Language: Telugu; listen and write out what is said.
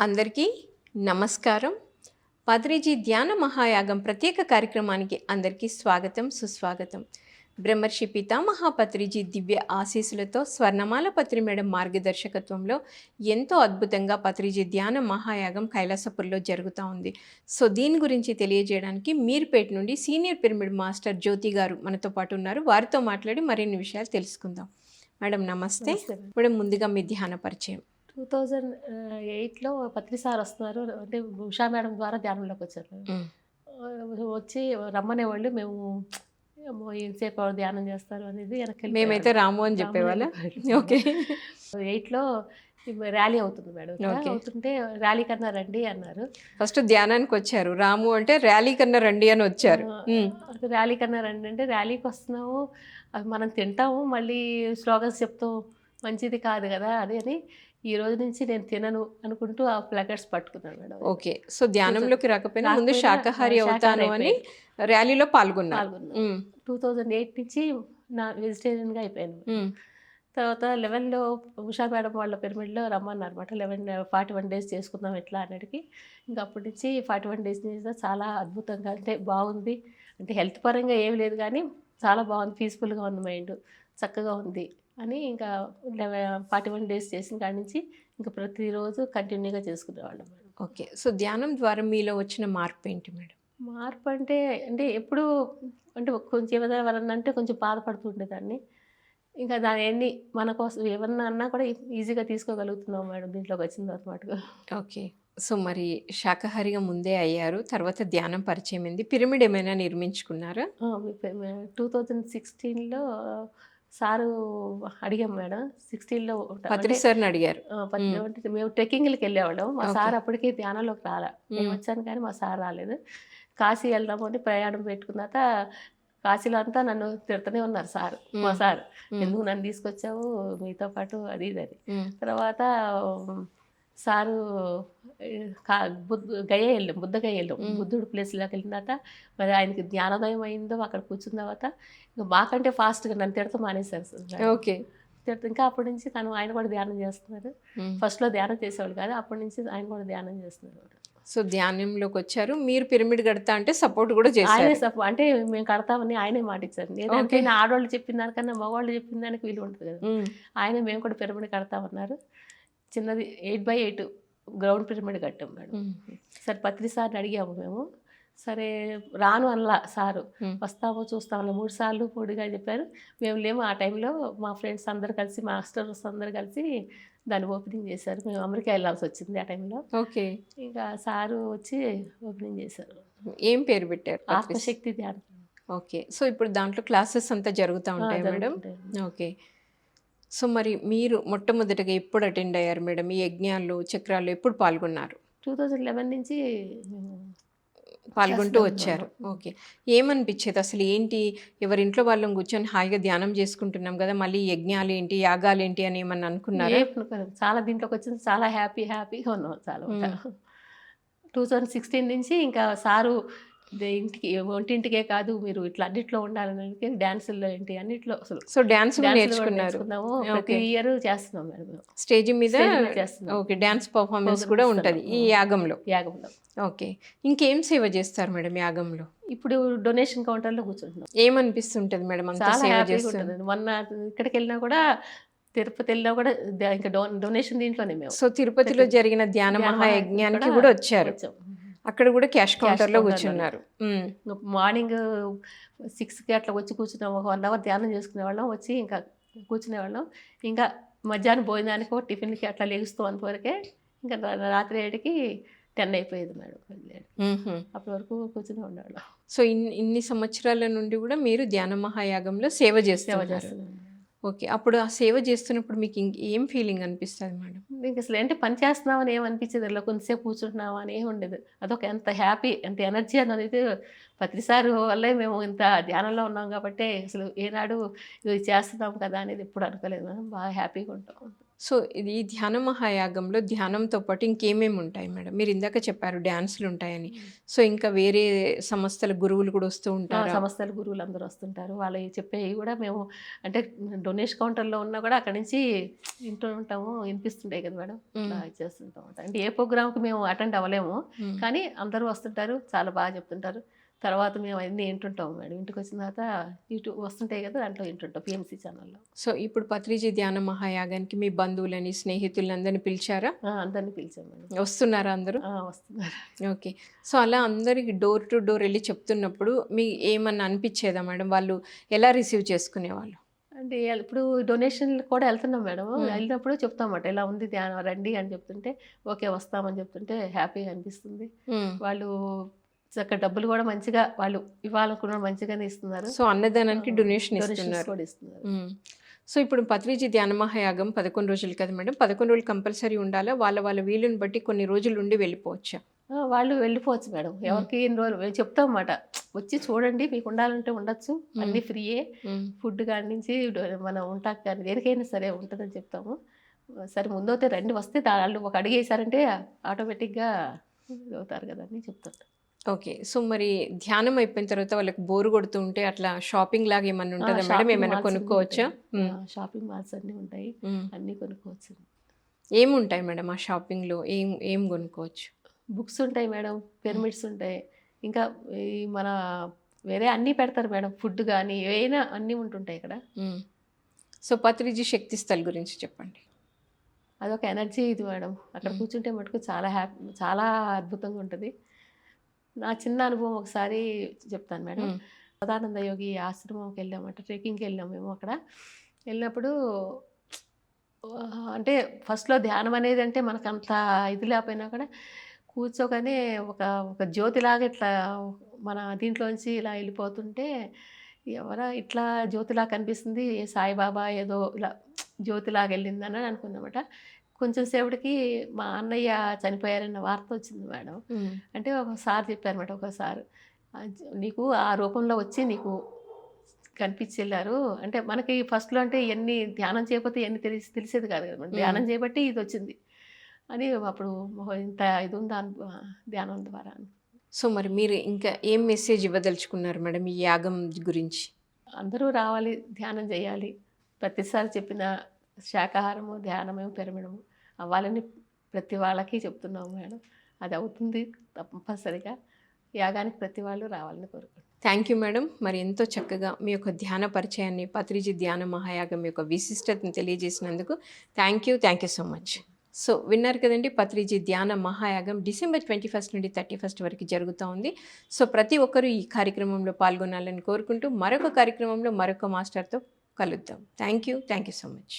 అందరికీ నమస్కారం. పత్రిజీ ధ్యాన మహాయాగం ప్రత్యేక కార్యక్రమానికి అందరికీ స్వాగతం సుస్వాగతం. బ్రహ్మర్షి పితామహ పత్రిజీ దివ్య ఆశీస్సులతో స్వర్ణమాల పత్రి మేడం మార్గదర్శకత్వంలో ఎంతో అద్భుతంగా పత్రిజీ ధ్యాన మహాయాగం కైలాసపురిలో జరుగుతూ ఉంది. సో దీని గురించి తెలియజేయడానికి మీర్పేట నుండి సీనియర్ పిరమిడ్ మాస్టర్ జ్యోతి గారు మనతో పాటు ఉన్నారు. వారితో మాట్లాడి మరిన్ని విషయాలు తెలుసుకుందాం. మేడం నమస్తే. మేడం ముందుగా మీ ధ్యాన పరిచయం. టూ థౌజండ్ ఎయిట్లో పత్రి సార్ వస్తున్నారు. అంటే ఉషా మేడం ద్వారా ధ్యానంలోకి వచ్చారు. మ్మ్. వచ్చి రమ్మనేవాళ్ళు మేము ఏమో ఎంతసేపు ధ్యానం చేస్తారు అనేది వెనక్కి మేమైతే రాము అని చెప్పేవాళ్ళ? ఓకే. ఎయిట్లో ర్యాలీ అవుతుంది మేడం. అవుతుంటే ర్యాలీ కన్నా రండి అన్నారు. ఫస్ట్ ధ్యానానికి వచ్చారు. రాము అంటే ర్యాలీ కన్నా రండి అని వచ్చారు. మ్మ్. ర్యాలీ కన్నా రండి అంటే ర్యాలీకి వస్తున్నాము మనం తింటాము మళ్ళీ స్లోగన్స్ చెప్తాం మంచిది కాదు కదా అది అని ఈ రోజు నుంచి నేను తినను అనుకుంటూ ఆ ప్లకెట్స్ పట్టుకున్నాను మేడం ఓకే. సో ధ్యానంలోకి రాకపోయినా ముందు శాకాహారి అవుతాను అని ర్యాలీలో పాల్గొన్నాను. మ్మ్. టూ థౌజండ్ ఎయిట్ నుంచి నా వెజిటేరియన్గా అయిపోయాను. తర్వాత లెవెన్లో ఉషా మేడం వాళ్ళ పిరమిడ్లో రమ్మన్నారు అనమాట లెవెన్ ఫార్టీ వన్ డేస్ చేసుకుందాం ఎట్లా అన్నటికి ఇంకా అప్పటి నుంచి ఫార్టీ వన్ డేస్ చేసిన చాలా అద్భుతంగా అంటే బాగుంది. అంటే హెల్త్ పరంగా ఏమి లేదు కానీ చాలా బాగుంది పీస్ఫుల్గా ఉంది మైండ్. చక్కగా ఉంది. అని ఇంకా ఫార్టీ వన్ డేస్ చేసిన కాడి నుంచి ఇంకా ప్రతిరోజు కంటిన్యూగా చేసుకునేవాళ్ళం. Madam okay. సో ధ్యానం ద్వారా మీలో వచ్చిన మార్పు ఏంటి మేడం? మార్పు అంటే అంటే ఎప్పుడు అంటే కొంచెం ఏమైనా ఎవరన్నా అంటే కొంచెం బాధపడుతుండేదాన్ని ఇంకా దాని ఎన్ని మన కోసం ఏమన్నా అన్నా కూడా ఈజీగా తీసుకోగలుగుతున్నాం మేడం దీంట్లోకి వచ్చిన తర్వాత ఓకే. సో మరి శాకాహారిగా ముందే అయ్యారు తర్వాత ధ్యానం పరిచయం అయింది పిరమిడ్ ఏమైనా నిర్మించుకున్నారా? టూ థౌజండ్ సిక్స్టీన్లో సారు అడిగాం మేడం సిక్స్టీన్లో పత్రి సార్ని అడిగారు మ్మ్. ట్రెక్కింగ్కి వెళ్ళేవాళ్ళం మా. సార్ అప్పటికే ధ్యానంలోకి రాలే మ్మ్. వచ్చాను కానీ మా సార్ రాలేదు కాశీ వెళ్దాము అని ప్రయాణం పెట్టుకున్నాక కాశీలో అంతా నన్ను తిడుతూనే ఉన్నారు సార్ మా. సార్. ఎందుకు నన్ను తీసుకొచ్చావు మీతో పాటు అది ఇది. తర్వాత సారు గయ వెళ్ళాం బుద్ధ గయ వెళ్ళాం. బుద్ధుడు ప్లేస్లోకి వెళ్ళినట మరి ఆయనకి జ్ఞానోదయం అయిందో అక్కడ కూర్చున్న తర్వాత ఇంకా మాకంటే ఫాస్ట్గా నన్ను తిడతా మానేశారు సార్. ఓకే. తిడతా ఇంకా అప్పటి నుంచి తను ఆయన కూడా ధ్యానం చేస్తున్నారు. ఫస్ట్లో ధ్యానం చేసేవాళ్ళు కాదు అప్పటి నుంచి ఆయన కూడా ధ్యానం చేస్తున్నారు. సో ధ్యానంలోకి వచ్చారు. మీరు పిరమిడ్ కడతా అంటే సపోర్ట్ కూడా ఆయనే చేశారు సపో అంటే మేము కడతామని ఆయనే మాట ఇచ్చారు. ఏదంటే ఆడవాళ్ళు చెప్పిన దానికన్నా మగవాళ్ళు చెప్పిన దానికి వీలు ఉంటుంది కదా. ఆయన మేము కూడా పిరమిడ్ కడతామన్నారు. చిన్నది eight by eight ground pyramid కట్టాం మేడం. సరే పత్రి సార్ని అడిగాము మేము. సరే రాను అనలా సారు. వస్తాము చూస్తాము మూడు సార్లు పొడిగా చెప్పారు. మేము లేము. ఆ టైంలో మా ఫ్రెండ్స్ అందరు కలిసి మాస్టర్స్ అందరు కలిసి దాన్ని ఓపెనింగ్ చేశారు. మేము అమెరికా వెళ్ళాల్సి వచ్చింది ఆ టైంలో ఓకే. ఇంకా సారు వచ్చి ఓపెనింగ్ చేశారు. ఏం పేరు పెట్టారు ఆత్మశక్తి ధ్యానం. ఓకే. సో ఇప్పుడు దాంట్లో క్లాసెస్ అంతా జరుగుతూ ఉంటాయి మేడం. ఓకే. సో మరి మీరు మొట్టమొదటిగా ఎప్పుడు అటెండ్ అయ్యారు మేడం? ఈ యజ్ఞాలు చక్రాలు ఎప్పుడు పాల్గొన్నారు? టూ థౌజండ్ లెవెన్ నుంచి పాల్గొంటూ. వచ్చారు. ఓకే. ఏమనిపించేది? అసలు ఏంటి? ఎవరింట్లో వాళ్ళని కూర్చొని హాయిగా ధ్యానం చేసుకుంటున్నాం కదా మళ్ళీ యజ్ఞాలు ఏంటి యాగాలు ఏంటి అని ఏమన్నా అనుకున్నారా. చాలా దీంట్లోకి వచ్చింది. చాలా హ్యాపీ హ్యాపీగా ఉన్నాం. చాలా టూ థౌజండ్ సిక్స్టీన్ నుంచి ఇంకా సారు ఇంటికి ఒంటింటికే కాదు మీరు ఇట్లా అన్నిట్లో ఉండాలని డ్యాన్సుల్లో ఏంటి అన్నిట్లో అసలు. సో నేర్చుకున్నారు. నేర్చుకున్నాము. ప్రతి. ఇయర్ చేస్తున్నాం మేడం. స్టేజ్ మీద చేస్తున్నాం. ఓకే డ్యాన్స్ పర్ఫార్మెన్స్ కూడా ఉంటుంది ఈ. యాగంలో. యాగంలో. ఓకే. ఇంకేం సేవ చేస్తారు మేడం యాగంలో? ఇప్పుడు డొనేషన్ కౌంటర్లో కూర్చుంటున్నాం. ఏమనిపిస్తుంటది మేడం అంత సేవ చేస్తుంది మొన్న ఇక్కడికి వెళ్ళినా కూడా తిరుపతి వెళ్ళినా కూడా ఇంకా డొనేషన్ దీంట్లోనే మేము. సో తిరుపతిలో జరిగిన ధ్యాన మహాయజ్ఞానికి కూడా వచ్చారు. వచ్చాం. అక్కడ కూడా క్యాష్ కౌంటర్లో counter కూర్చున్నారు. మార్నింగ్ సిక్స్కి అట్లా వచ్చి కూర్చున్నాం ఒక వన్ అవర్ ధ్యానం చేసుకునే వాళ్ళం వచ్చి ఇంకా కూర్చునే వాళ్ళం. ఇంకా మధ్యాహ్నం భోజనానికి టిఫిన్కి అట్లా లెగుస్తూ అంతవరకే ఇంకా రాత్రి ఏడుకి టెన్ అయిపోయేది మేడం. అప్పటి వరకు కూర్చుని ఉండేవాళ్ళం. సో ఇన్ని ఇన్ని సంవత్సరాల నుండి కూడా మీరు ధ్యాన మహాయాగంలో సేవ సేవ చేస్తున్నారు. చేస్తున్నాం ఓకే. అప్పుడు ఆ సేవ చేస్తున్నప్పుడు మీకు ఇంక ఏం ఫీలింగ్ అనిపిస్తుంది మేడం? మీకు అసలు అంటే పని చేస్తున్నామని ఏమనిపించేది ఇలా కొంతసేపు కూర్చుంటున్నావా అని ఏమి ఉండేది. అదొక ఎంత హ్యాపీ ఎంత ఎనర్జీ అనేది ప్రతిసారి వల్లే మేము ఇంత ధ్యానంలో ఉన్నాం కాబట్టి అసలు ఏనాడు ఇది చేస్తున్నాం కదా అనేది ఎప్పుడు అనుకోలేదు. మనం బాగా హ్యాపీగా ఉంటాం. సో ఇది ధ్యాన మహాయాగంలో ధ్యానంతో పాటు ఇంకేమేమి ఉంటాయి మేడం? మీరు ఇందాక చెప్పారు డ్యాన్సులు ఉంటాయని. సో ఇంకా వేరే సంస్థల గురువులు కూడా వస్తూ ఉంటారు? సంస్థల గురువులు అందరూ వస్తుంటారు. వాళ్ళు చెప్పేవి కూడా మేము అంటే డొనేషన్ కౌంటర్లో ఉన్నా కూడా అక్కడి నుంచి వింటూ ఉంటాము వినిపిస్తుంటాయి కదా మేడం? చేస్తుంటాం అంటే ఏ ప్రోగ్రామ్కి మేము అటెండ్ అవ్వలేము. కానీ అందరూ వస్తుంటారు చాలా బాగా చెప్తుంటారు. తర్వాత మేము అన్నీ వింటుంటాం మేడం. ఇంటికి వచ్చిన తర్వాత ఇటు వస్తుంటాయి కదా దాంట్లో వింటుంటాం పిఎంసీ ఛానల్లో సో ఇప్పుడు పత్రిజీ ధ్యాన మహాయాగానికి మీ బంధువులని స్నేహితులని అందరిని పిలిచారా? అందరినీ పిలిచాం మేడం. వస్తున్నారా అందరూ? వస్తున్నారు. ఓకే. సో అలా అందరికి డోర్ టు డోర్ వెళ్ళి చెప్తున్నప్పుడు మీ ఏమన్నా అనిపించేదా మేడం? వాళ్ళు ఎలా రిసీవ్ చేసుకునేవాళ్ళు? అంటే ఇప్పుడు డొనేషన్ కూడా వెళ్తున్నాం మేడం. వెళ్ళినప్పుడు చెప్తామట ఇలా ఉంది ధ్యానం రండి అని చెప్తుంటే ఓకే వస్తామని చెప్తుంటే హ్యాపీగా అనిపిస్తుంది. మ్మ్. చక్క డబ్బులు కూడా మంచిగా వాళ్ళు ఇవ్వాలనుకున్న మంచిగానే ఇస్తున్నారు. సో అన్నదానానికి డొనేషన్ ఇస్తున్నారు. సో ఇప్పుడు పత్రిజీ ధ్యాన మహాయాగం పదకొండు రోజులు కదా మేడం? పదకొండు రోజులు కంపల్సరీ ఉండాలా? వాళ్ళ వాళ్ళ వీలుని బట్టి కొన్ని రోజులు ఉండి వెళ్ళిపోవచ్చా? వాళ్ళు వెళ్ళిపోవచ్చు మేడం. ఎవరికి ఎన్ని రోజులు చెప్తాం అన్నమాట. వచ్చి చూడండి మీకు ఉండాలంటే ఉండొచ్చు. అన్ని ఫ్రీయే. ఫుడ్ కాడి నుంచి మనం ఉంటాక కానీ దేనికైనా సరే ఉంటుందని చెప్తాము. సరే ముందైతే రండి వస్తే వాళ్ళు ఒక అడిగి వేసారంటే ఆటోమేటిక్గా అవుతారు కదా అని చెప్తుంటాం ఓకే. సో మరి ధ్యానం అయిపోయిన తర్వాత వాళ్ళకి బోరు కొడుతూ ఉంటే అట్లా షాపింగ్ లాగా ఏమన్నా ఉంటుందా? మేడం ఏమైనా కొనుక్కోవచ్చా? షాపింగ్ మాల్స్ అన్నీ ఉంటాయి. అన్నీ కొనుక్కోవచ్చు. ఏముంటాయి మేడం ఆ షాపింగ్లో? ఏం ఏం కొనుక్కోవచ్చు? బుక్స్ ఉంటాయి మేడం. పిరమిడ్స్ ఉంటాయి. ఇంకా ఈ మన వేరే అన్నీ పెడతారు మేడం. ఫుడ్ కానీ ఏవైనా అన్నీ ఉంటుంటాయి ఇక్కడ. సో పత్రిజీ శక్తి స్థల్ గురించి చెప్పండి. అదొక ఎనర్జీ ఇది మేడం. అక్కడ. కూర్చుంటే మటుకు చాలా హ్యాపీ చాలా అద్భుతంగా ఉంటుంది. నా చిన్న అనుభవం ఒకసారి చెప్తాను మేడం. సదానంద యోగి ఆశ్రమంకి వెళ్ళామంట ట్రెక్కింగ్కి వెళ్ళాం మేము అక్కడ. వెళ్ళినప్పుడు అంటే ఫస్ట్లో ధ్యానం అనేది అంటే మనకు అంత ఇది లేకపోయినా కూడా కూర్చోగానే ఒక ఒక జ్యోతిలాగా ఇట్లా మన దీంట్లోంచి ఇలా వెళ్ళిపోతుంటే ఎవరా ఇట్లా జ్యోతిలా కనిపిస్తుంది సాయిబాబా ఏదో ఇలా జ్యోతిలాగా వెళ్ళిందని అనుకున్నామట కొంచెం సేపటికి మా అన్నయ్య చనిపోయారన్న వార్త వచ్చింది మేడం. అంటే ఒక సార్ చెప్పారన్నమాట ఒక సార్. "ఆ జ- నీకు ఆ రూపంలో వచ్చి నీకు కనిపించి వెళ్ళారు అంటే మనకి ఫస్ట్లో అంటే ఇవన్నీ ధ్యానం చేయకపోతే ఇవన్నీ తెలిసి తెలిసేది కాదు కదా మేడం. ధ్యానం చేయబట్టి ఇది వచ్చింది. అని అప్పుడు ఇంత ఇది ఉందా ధ్యానం ద్వారా. సో మరి మీరు ఇంకా ఏం మెసేజ్ ఇవ్వదలుచుకున్నారు మేడం ఈ యాగం గురించి? అందరూ రావాలి ధ్యానం చేయాలి. ప్రతిసారి చెప్పిన శాకాహారము ధ్యానము పిరమిడము. అవ్వాలని ప్రతి వాళ్ళకి చెప్తున్నాము మేడం. అది అవుతుంది తప్పనిసరిగా. యాగానికి ప్రతి వాళ్ళు రావాలని కోరుకుంటున్నాను థ్యాంక్ యూ మేడం మరి ఎంతో చక్కగా మీ యొక్క ధ్యాన పరిచయాన్ని పత్రిజీ ధ్యాన మహాయాగం యొక్క విశిష్టతను తెలియజేసినందుకు thank you thank you so much so విన్నారు కదండి పత్రిజీ ధ్యాన మహాయాగం డిసెంబర్ ట్వంటీ ఫస్ట్ నుండి థర్టీ ఫస్ట్ వరకు జరుగుతూ ఉంది. సో ప్రతి ఒక్కరూ ఈ కార్యక్రమంలో పాల్గొనాలని కోరుకుంటూ మరొక కార్యక్రమంలో మరొక మాస్టర్తో కలుద్దాం. Thank you thank you so much